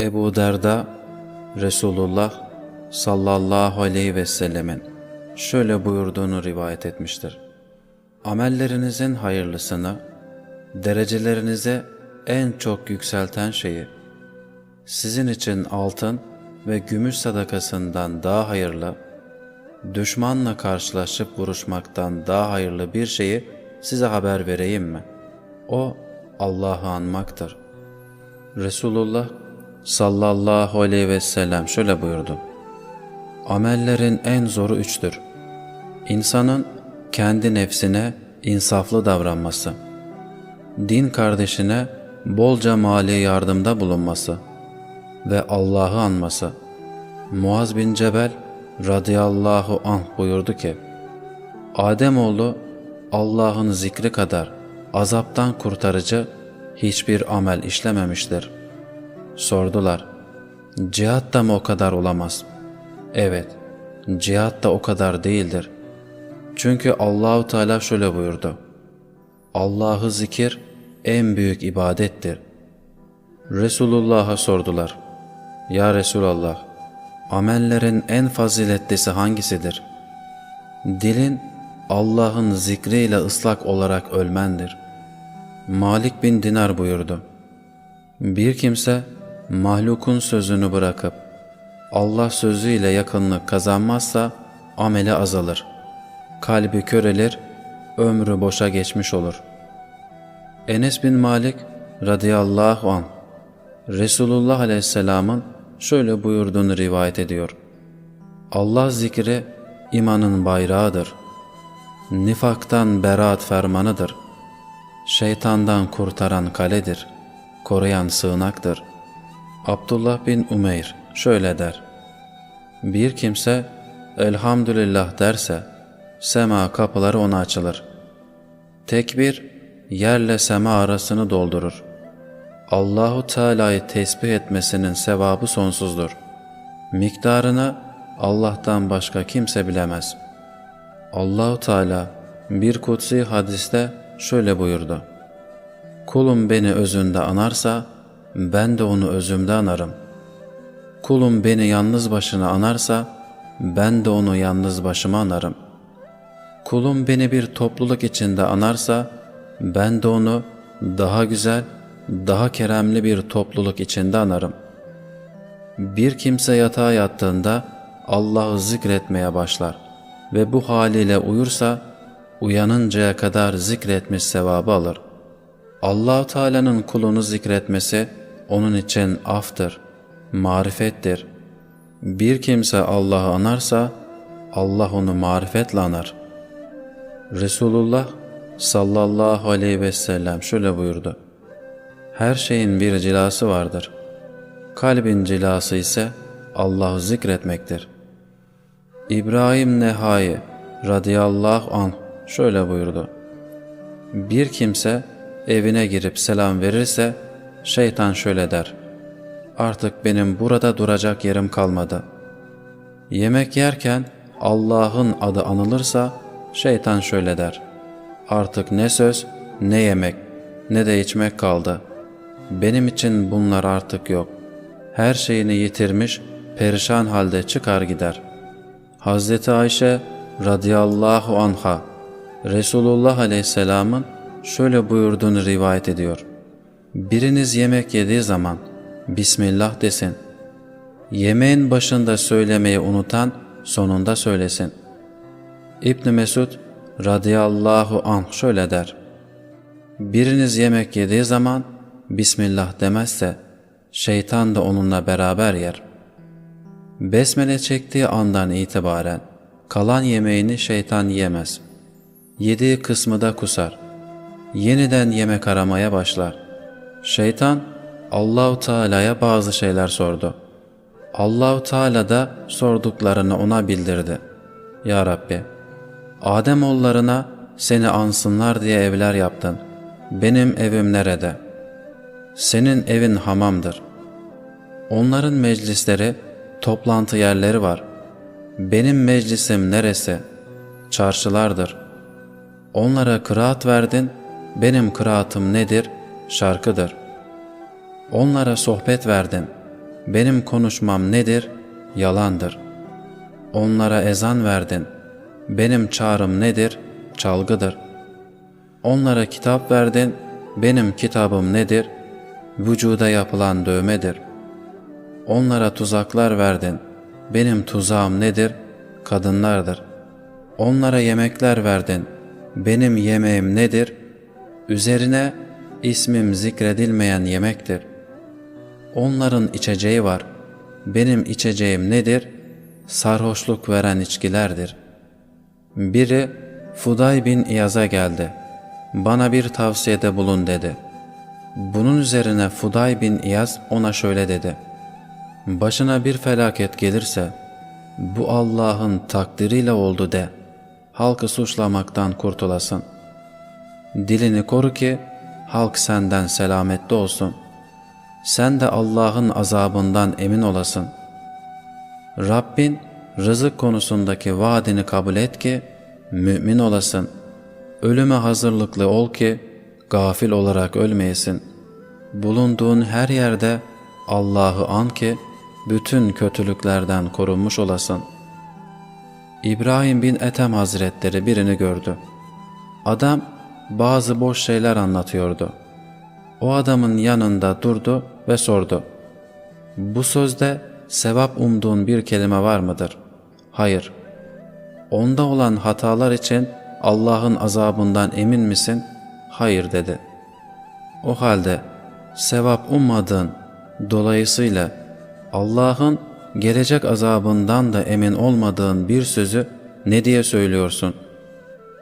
Ebu Derda, Resulullah sallallahu aleyhi ve sellemin şöyle buyurduğunu rivayet etmiştir. Amellerinizin hayırlısını, derecelerinize en çok yükselten şeyi, sizin için altın ve gümüş sadakasından daha hayırlı, düşmanla karşılaşıp vuruşmaktan daha hayırlı bir şeyi size haber vereyim mi? O Allah'ı anmaktır. Resulullah sallallahu aleyhi ve sellem şöyle buyurdu. Amellerin en zoru üçtür. İnsanın kendi nefsine insaflı davranması, din kardeşine bolca mali yardımda bulunması ve Allah'ı anması. Muaz bin Cebel radıyallahu anh buyurdu ki, Ademoğlu Allah'ın zikri kadar azaptan kurtarıcı hiçbir amel işlememiştir. Sordular, cihat da mı o kadar olamaz? Evet, cihat da o kadar değildir. Çünkü Allahu Teala şöyle buyurdu. Allah'ı zikir en büyük ibadettir. Resulullah'a sordular. Ya Resulallah, amellerin en faziletlisi hangisidir? Dilin Allah'ın zikriyle ıslak olarak ölmendir. Malik bin Dinar buyurdu. Bir kimse mahlukun sözünü bırakıp Allah sözüyle yakınlık kazanmazsa ameli azalır. Kalbi körelir, ömrü boşa geçmiş olur. Enes bin Malik radıyallahu anh Resulullah aleyhisselamın şöyle buyurduğunu rivayet ediyor. Allah zikri imanın bayrağıdır. Nifaktan beraat fermanıdır. Şeytandan kurtaran kaledir. Koruyan sığınaktır. Abdullah bin Umeyr şöyle der. Bir kimse elhamdülillah derse sema kapıları ona açılır. Tekbir yerle sema arasını doldurur. Allahu Teala'yı tesbih etmesinin sevabı sonsuzdur. Miktarını Allah'tan başka kimse bilemez. Allahu Teala bir kutsi hadiste şöyle buyurdu. Kulum beni özünde anarsa ben de onu özümde anarım. Kulum beni yalnız başına anarsa ben de onu yalnız başıma anarım. Kulum beni bir topluluk içinde anarsa ben de onu daha güzel, daha keremli bir topluluk içinde anarım. Bir kimse yatağa yattığında Allah'ı zikretmeye başlar ve bu haliyle uyursa uyanıncaya kadar zikretmiş sevabı alır. Allahu Teala'nın kulunu zikretmesi onun için aftır, marifettir. Bir kimse Allah'ı anarsa Allah onu marifetle anar. Resulullah sallallahu aleyhi ve sellem şöyle buyurdu. Her şeyin bir cilası vardır. Kalbin cilası ise Allah'ı zikretmektir. İbrahim Nehai radıyallahu anh şöyle buyurdu. Bir kimse evine girip selam verirse şeytan şöyle der. Artık benim burada duracak yerim kalmadı. Yemek yerken Allah'ın adı anılırsa şeytan şöyle der. Artık ne söz, ne yemek, ne de içmek kaldı. Benim için bunlar artık yok. Her şeyini yitirmiş, perişan halde çıkar gider. Hazreti Ayşe radıyallahu anha Resulullah aleyhisselamın şöyle buyurduğunu rivayet ediyor. Biriniz yemek yediği zaman Bismillah desin. Yemeğin başında söylemeyi unutan sonunda söylesin. İbn Mesud radıyallahu anh şöyle der. Biriniz yemek yediği zaman Bismillah demezse şeytan da onunla beraber yer. Besmele çektiği andan itibaren kalan yemeğini şeytan yemez. Yediği kısmı da kusar. Yeniden yemek aramaya başlar. Şeytan Allahu Teala'ya bazı şeyler sordu. Allahu Teala da sorduklarını ona bildirdi. Ya Rabbi, Adem oğullarına seni ansınlar diye evler yaptın. Benim evim nerede? Senin evin hamamdır. Onların meclisleri, toplantı yerleri var. Benim meclisim neresi? Çarşılardır. Onlara kıraat verdin, benim kıraatım nedir? Şarkıdır. Onlara sohbet verdin, benim konuşmam nedir? Yalandır. Onlara ezan verdin. Benim çağrım nedir? Çalgıdır. Onlara kitap verdin. Benim kitabım nedir? Vücuda yapılan dövmedir. Onlara tuzaklar verdin. Benim tuzağım nedir? Kadınlardır. Onlara yemekler verdin. Benim yemeğim nedir? Üzerine ismim zikredilmeyen yemektir. Onların içeceği var. Benim içeceğim nedir? Sarhoşluk veren içkilerdir. Biri Fuday bin İyaz'a geldi. Bana bir tavsiyede bulun dedi. Bunun üzerine Fuday bin İyaz ona şöyle dedi. Başına bir felaket gelirse, bu Allah'ın takdiriyle oldu de, halkı suçlamaktan kurtulasın. Dilini koru ki, halk senden selametli olsun. Sen de Allah'ın azabından emin olasın. Rabbin rızık konusundaki vaadini kabul et ki, mümin olasın. Ölüme hazırlıklı ol ki, gafil olarak ölmeyesin. Bulunduğun her yerde Allah'ı an ki, bütün kötülüklerden korunmuş olasın. İbrahim bin Ethem Hazretleri birini gördü. Adam bazı boş şeyler anlatıyordu. O adamın yanında durdu ve sordu. Bu sözde sevap umduğun bir kelime var mıdır? Hayır. Onda olan hatalar için Allah'ın azabından emin misin? Hayır dedi. O halde sevap ummadığın dolayısıyla Allah'ın gelecek azabından da emin olmadığın bir sözü ne diye söylüyorsun?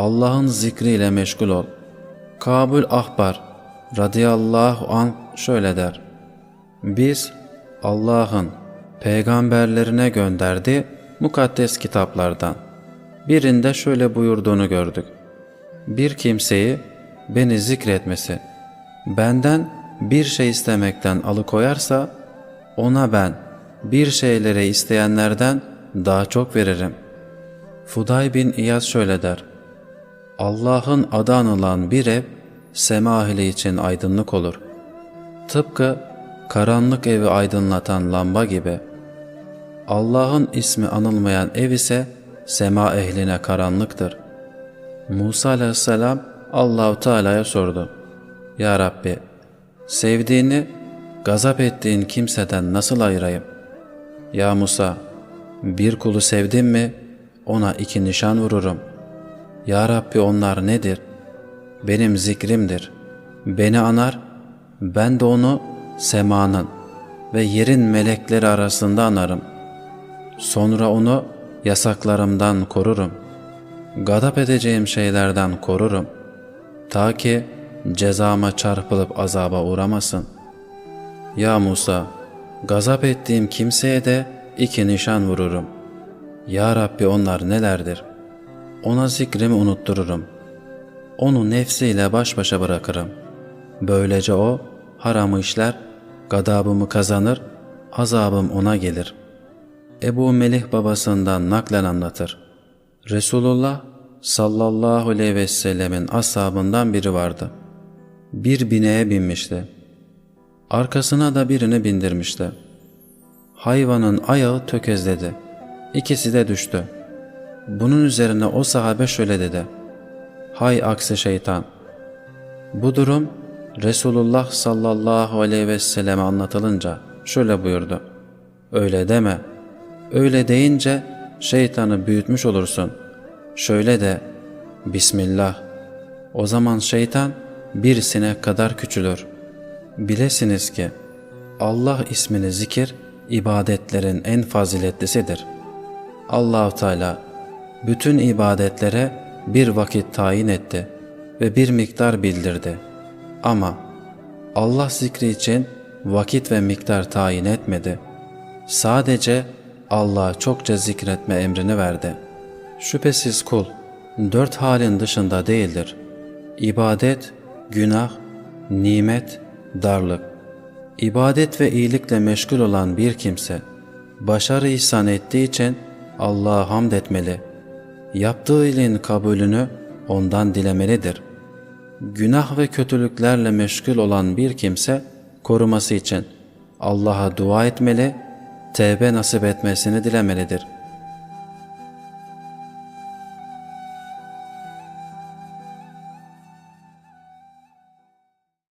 Allah'ın zikriyle meşgul ol. Kabul Ahbar radıyallahu an şöyle der. Biz Allah'ın peygamberlerine gönderdiği mukaddes kitaplardan birinde şöyle buyurduğunu gördük. Bir kimseyi beni zikretmesi, benden bir şey istemekten alıkoyarsa, ona ben bir şeylere isteyenlerden daha çok veririm. Fuday bin İyaz şöyle der. Allah'ın adı anılan bir ev, sema ehli için aydınlık olur. Tıpkı karanlık evi aydınlatan lamba gibi. Allah'ın ismi anılmayan ev ise sema ehline karanlıktır. Musa aleyhisselam Allahu Teala'ya sordu. Ya Rabbi, sevdiğini, gazap ettiğin kimseden nasıl ayırayım? Ya Musa, bir kulu sevdim mi ona iki nişan vururum. Ya Rabbi onlar nedir? Benim zikrimdir. Beni anar, ben de onu semanın ve yerin melekleri arasında anarım. Sonra onu yasaklarımdan korurum. Gadap edeceğim şeylerden korurum. Ta ki cezama çarpılıp azaba uğramasın. Ya Musa, gazap ettiğim kimseye de iki nişan vururum. Ya Rabbi onlar nelerdir? Ona zikrimi unuttururum. Onu nefsiyle baş başa bırakırım. Böylece o haramı işler, gadabımı kazanır, azabım ona gelir. Ebu Melih babasından naklen anlatır. Resulullah sallallahu aleyhi ve sellemin ashabından biri vardı. Bir bineğe binmişti. Arkasına da birini bindirmişti. Hayvanın ayağı tökezledi. İkisi de düştü. Bunun üzerine o sahabe şöyle dedi. Hay aksi şeytan! Bu durum Resulullah sallallahu aleyhi ve selleme anlatılınca şöyle buyurdu. Öyle deme. Öyle deyince şeytanı büyütmüş olursun. Şöyle de Bismillah. O zaman şeytan bir sinek kadar küçülür. Bilesiniz ki Allah ismini zikir ibadetlerin en faziletlisidir. Allahu Teala bütün ibadetlere bir vakit tayin etti ve bir miktar bildirdi. Ama Allah zikri için vakit ve miktar tayin etmedi. Sadece Allah'a çokça zikretme emrini verdi. Şüphesiz kul dört halin dışında değildir. İbadet, günah, nimet, darlık. İbadet ve iyilikle meşgul olan bir kimse, başarı ihsan ettiği için Allah'a hamd etmeli. Yaptığı iyiliğin kabulünü ondan dilemelidir. Günah ve kötülüklerle meşgul olan bir kimse, koruması için Allah'a dua etmeli, tevbe nasip etmesini dilemelidir.